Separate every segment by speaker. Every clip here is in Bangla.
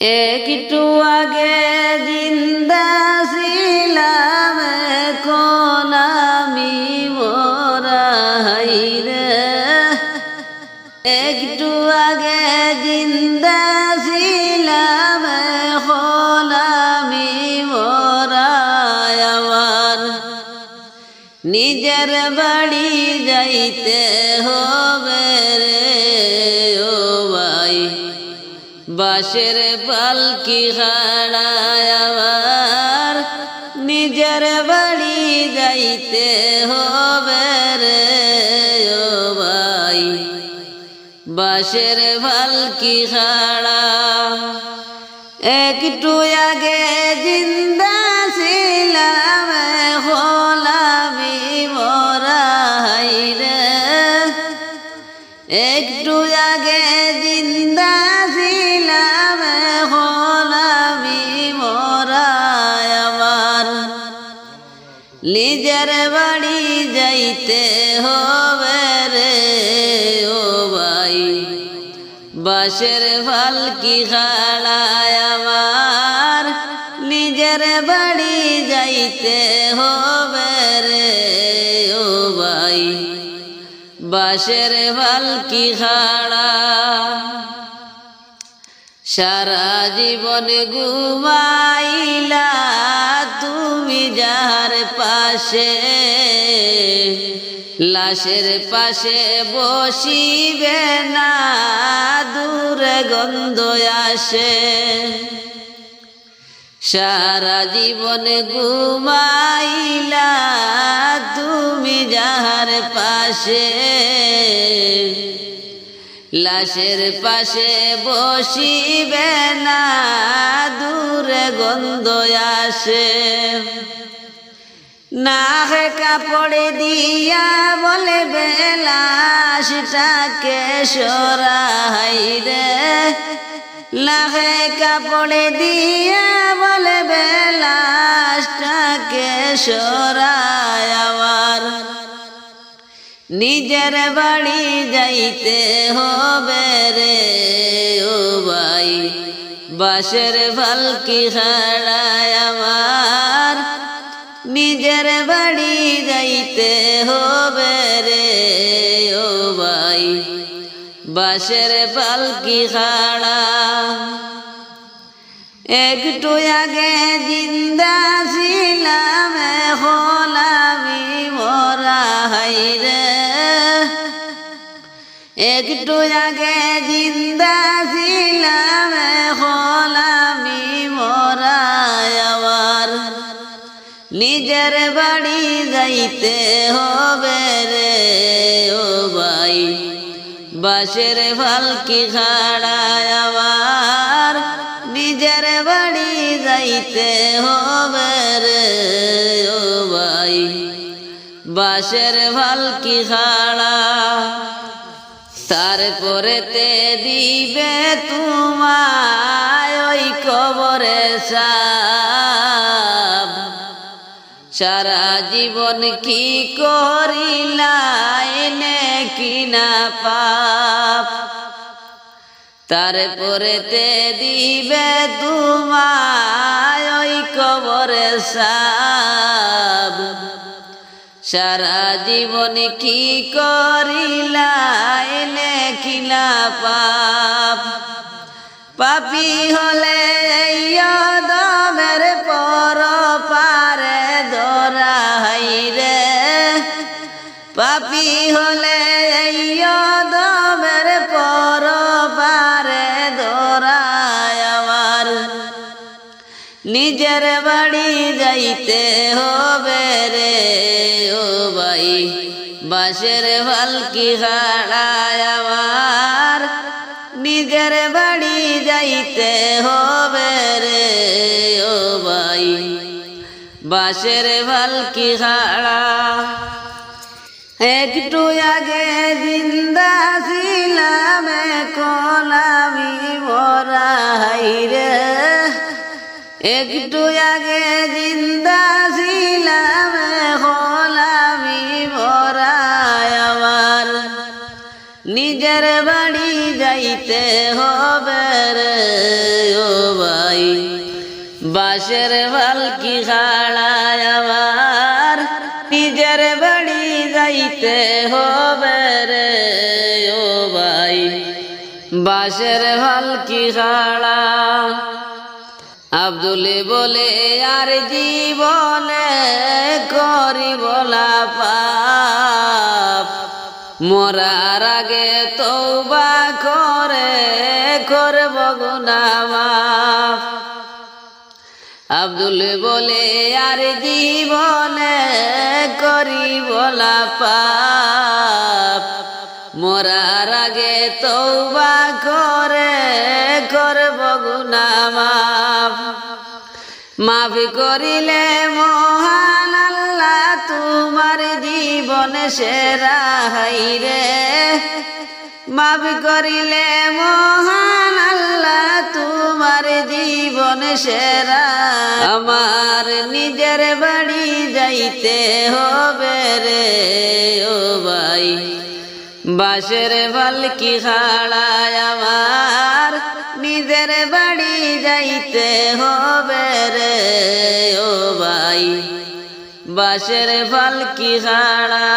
Speaker 1: একটু আগে জিন্দা ছিলাম কোন আমি হাইরে একটু আগে জিন্দা ছিলাম কোন আমি মোরা আমার। নিজের বাড়ি যাইতে হবে বাসের পালকি হারায় নিজের বাড়ি যাইতে হবে রে ভাই। বাসের পালকি হারা? একটু আগে জিন্দা ছিলাম হলামি মরা হাইরে একটু আগে জিন্দা নিজের বাড়ি যাইতে হবে রে, ও ভাই। বাসের ফালকি খাড়ায় আমার, নিজের বাড়ি যাইতে হবে রে, ও ভাই। বাসের ফালকি খাড়া সারা জীবন ঘুমাইলা যার পাশে, লাশের পাশে বসিবে না, দূরে গন্ধ আসে। সারা জীবন ঘুমাইলা তুমি যাহার পাশে লাশের পাশে বসিবে না, দূরে গন্ধ আসে। না হে কাপড় দিয়া বলে বেলাসটাকে সরাই রে লাহে কাপড়ে দিয়া বলে বেলাসটাকে সরাই আবার নিজের বাড়ি যাইতে হবে রে, ও ভাই। বাসের ফালকি খাড়ায় আমার। নিজের বাড়ি যাইতে হবে রে, ও ভাই। বাসের পালকি খাড়া একটু আগে জিন্দা ছিলাম, এখন আমি মরা হাইরে একটু আগে জিন্দা ছিলাম, এখন আমি মরা আমার নিজের বাড়ি যাইতে হবে রে, ও ভাই। বাসের ফালকি খাড়ায় আমার নিজের বাড়ি যাইতে হবে রে, ও ভাই। বাসের ফালকি খাড়া তারপরে তে দিবে তোমায় ওই কবরে সারা জীবন কি করিলাই নে কিনা পাপ। তারপরে তে দিবে তোমায় ওই কবরে সাব সারা জীবন কি করিলা কিনা পাপ। পাপি হলে দমের পর পারে দোরাই রে। পাপি হলে নিজের বাড়ি যাইতে হবে রে, ও ভাই। বাসের ভালকি হাড়ায় আমার? নিজের বাড়ি যাইতে হবে রে, ও ভাই। বাসের ভালকি হাড়া একটু আগে জিন্দা ছিলাম কলামি মরা হাইরে একটু আগে জিন্দা ছিলাম কলামি মরা আমার। নিজের বাড়ি যাইতে হবে রে ও ভাই। বাসের ভালকি খাড়ায় আমার? নিজের বাড়ি যাইতে হবে রে ও ভাই। বাসের ভালকি খাড়া আব্দুলে বলে, আর জীবনে করি বলা পাপ। মরার আগে তৌবা করে, করব গুনামাফ আব্দুল বলে, আর জীবনে করি বলা পাপ। মরার আগে তৌবা করে মাফি করিলে মহান আল্লাহ তোমার জীবন সেরা হাইরে মাফি করিলে মহান আল্লাহ তোমার জীবন সেরা। আমার নিজের বাড়ি যাইতে হবে রে, ও ভাই। বাসের ভালকি খাড়ায় আমার নিজের বাড়ি যাইতে হবে রে, ও ভাই। বাসের ফালকি খাড়া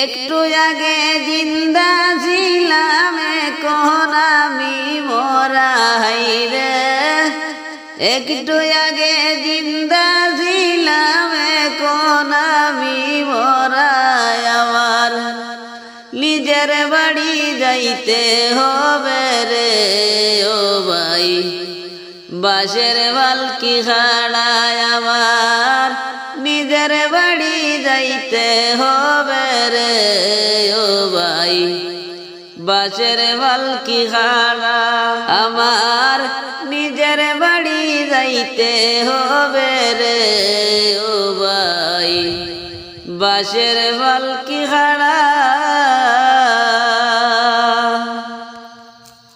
Speaker 1: একটু আগে জিন্দা ছিলাম কোন আমি মোরা রে। একটু আগে জিন্দা ছিলাম কোন আমি মোরা। আমার নিজের বাড়ি যাইতে হবে রে ও ভাই। বাসের বালকি খাড়ায় আমার, নিজের বাড়ি যাইতে হবে রে ও ভাই। বাসের বালকি খাড়া আমার, নিজের বাড়ি যাইতে হবে রে ও ভাই। বাসের বালকি খাড়া